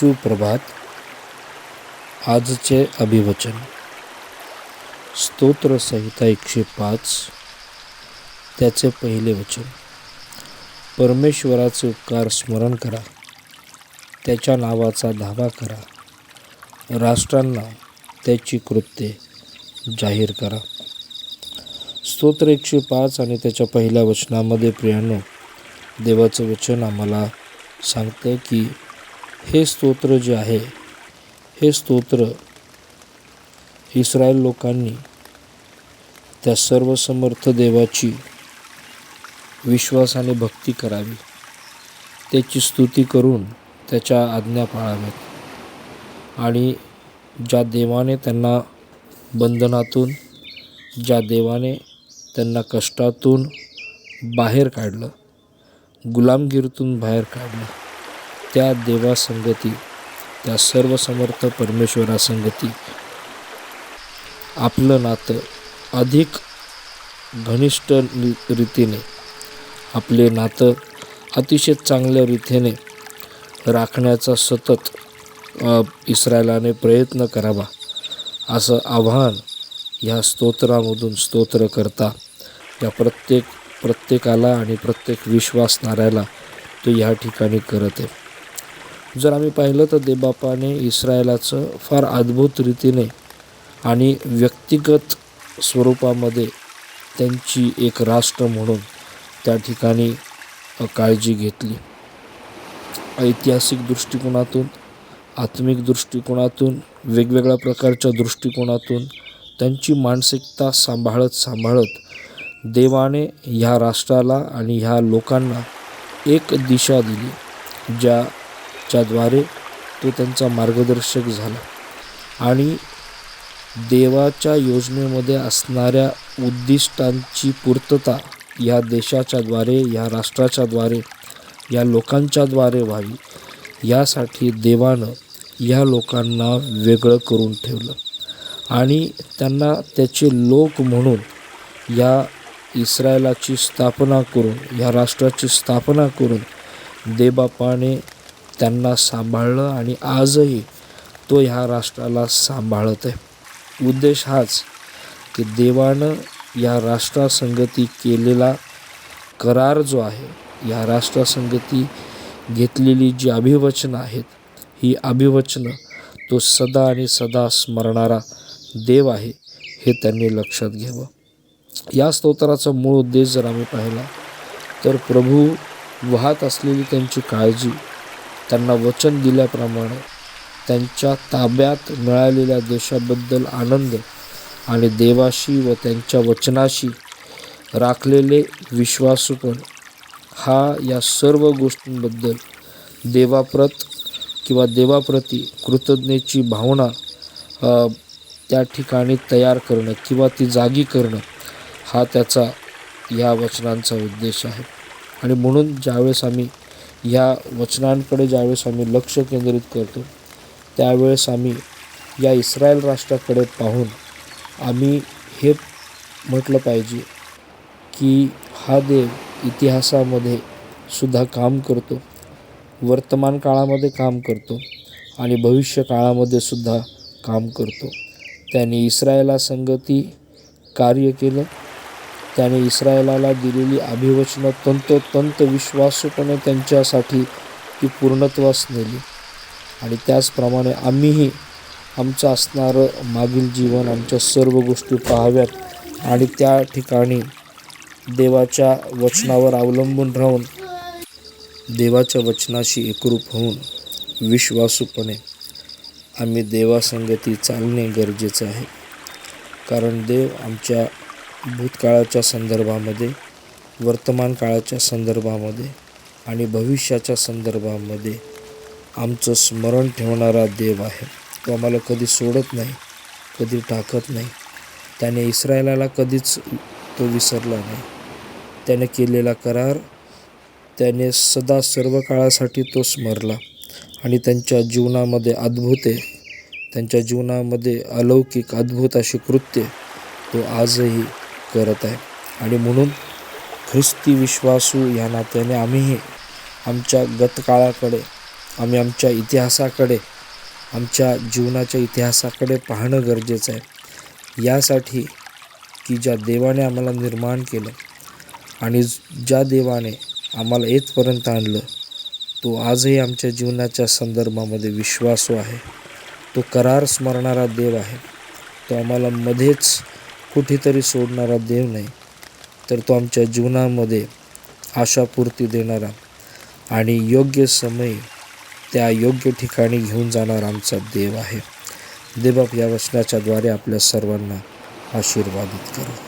सुप्रभात. आजचे अभिवचन. स्तोत्र संहिता एकशे पाच. त्याचे पहिले वचन. परमेश्वराचे उपकार स्मरण करा. त्याच्या नावाचा धावा करा. राष्ट्रांना त्याची कृत्ये जाहीर करा. स्तोत्र एकशे पाच आणि त्याच्या पहिल्या वचनामध्ये प्रियानो देवाचं वचन आम्हाला सांगतं की हे स्तोत्र जे आहे हे स्तोत्र इस्रायल लोकांनी त्या सर्वसमर्थ देवाची विश्वासाने भक्ती करावी. त्याची स्तुती करून त्याच्या आज्ञा पाळाव्यात. आणि ज्या देवाने त्यांना बंधनातून ज्या देवाने त्यांना कष्टातून बाहेर काढलं गुलामगिरीतून बाहेर काढलं त्या देवासंगती त्या सर्वसमर्थ परमेश्वरासंगती आपलं नातं अधिक घनिष्ठ रीतीने आपले नातं अतिशय चांगल्या रीतीने राखण्याचा सतत इस्रायलाने प्रयत्न करावा असं आव्हान ह्या स्तोत्रामधून स्तोत्र करता या प्रत्येक प्रत्येकाला आणि प्रत्येक विश्वासणाऱ्याला तो या ठिकाणी करत आहे. जर आम्ही पाहिलं तर देबापाने इस्रायलाचं फार अद्भुत रीतीने आणि व्यक्तिगत स्वरूपामध्ये त्यांची एक राष्ट्र म्हणून त्या ठिकाणी काळजी घेतली. ऐतिहासिक दृष्टिकोनातून आत्मिक दृष्टिकोनातून वेगवेगळ्या प्रकारच्या दृष्टिकोनातून त्यांची मानसिकता सांभाळत सांभाळत देवाने ह्या राष्ट्राला आणि ह्या लोकांना एक दिशा दिली ज्या ज्याद्वारे तो त्यांचा मार्गदर्शक झाला. आणि देवाच्या योजनेमध्ये असणाऱ्या उद्दिष्टांची पूर्तता या देशाच्याद्वारे या राष्ट्राच्याद्वारे या लोकांच्याद्वारे व्हावी यासाठी देवानं या लोकांना वेगळं करून ठेवलं. आणि त्यांना त्याचे लोक म्हणून या इस्रायलाची स्थापना करून या राष्ट्राची स्थापना करून देबापाने त्यांना सांभाळलं आणि आजही तो ह्या राष्ट्राला सांभाळत आहे उद्देश हाच की देवानं या राष्ट्रासंगती केलेला करार जो आहे या राष्ट्रासंगती घेतलेली जी अभिवचनं आहेत ही अभिवचनं तो सदा आणि सदा स्मरणारा देव आहे हे त्यांनी लक्षात घ्यावं. या स्तोत्राचा मूळ उद्देश जर आम्ही पाहिला तर प्रभू वाहत असलेली त्यांची काळजी त्यांना वचन दिल्याप्रमाणे त्यांच्या ताब्यात मिळालेल्या देशाबद्दल आनंद आणि देवाशी व त्यांच्या वचनाशी राखलेले विश्वासूपण हा या सर्व गोष्टींबद्दल देवाप्रत किंवा देवाप्रती कृतज्ञतेची भावना त्या ठिकाणी तयार करणं किंवा ती जागी करणं हा त्याचा या वचनांचा उद्देश आहे. आणि म्हणून ज्यावेळेस आम्ही ह्या वचनांकडे ज्यावेळेस आम्ही लक्ष केंद्रित करतो त्यावेळेस आम्ही या इस्रायल राष्ट्राकडे पाहून आम्ही हे म्हटलं पाहिजे की हा देव इतिहासामध्ये सुद्धा काम करतो वर्तमान काळामध्ये काम करतो आणि भविष्य काळामध्ये सुद्धा काम करतो. त्याने इस्रायला संगती कार्य केलं त्याने इस्रायलाला दिलेली अभिवचनं तंतोतंत विश्वासूपणे त्यांच्यासाठी ती पूर्णत्वास नेली. आणि त्याचप्रमाणे आम्हीही आमचं असणारं मागील जीवन आमच्या सर्व गोष्टी पाहाव्यात आणि त्या ठिकाणी देवाच्या वचनावर अवलंबून राहून देवाच्या वचनाशी एकरूप होऊन विश्वासूपणे आम्ही देवासंगती चालणे गरजेचं आहे. कारण देव आमच्या भूतकाळाच्या संदर्भामध्ये वर्तमान काळाच्या संदर्भामध्ये आणि भविष्याच्या संदर्भामध्ये आमचं स्मरण ठेवणारा देव आहे. तो आम्हाला कधी सोडत नाही कधी टाकत नाही. त्याने इस्रायलाला कधीच तो विसरला नाही. त्याने केलेला करार त्याने सदा सर्व काळासाठी तो स्मरला. आणि त्यांच्या जीवनामध्ये अद्भुते त्यांच्या जीवनामध्ये अलौकिक अद्भुत अशी कृत्य तो आजही करत आहे. आणि म्हणून ख्रिस्ती विश्वासू या नात्याने आम्हीही आमच्या गतकाळाकडे आम्ही आमच्या इतिहासाकडे आमच्या जीवनाच्या इतिहासाकडे पाहणं गरजेचं आहे. यासाठी की ज्या देवाने आम्हाला निर्माण केलं आणि ज्या देवाने आम्हाला येथपर्यंत आणलं तो आजही आमच्या जीवनाच्या संदर्भामध्ये विश्वासू आहे. तो करार स्मरणारा देव आहे. तो आम्हाला मध्येच कुठेतरी सोडणारा देव नाही तर तो आमच्या जीवनामध्ये आशापूर्ती देणारा आणि योग्य समय त्या योग्य ठिकाणी घेऊन जाणारा आमचा देव आहे. देवबाप या वचनाच्याद्वारे आपल्या सर्वांना आशीर्वादित करू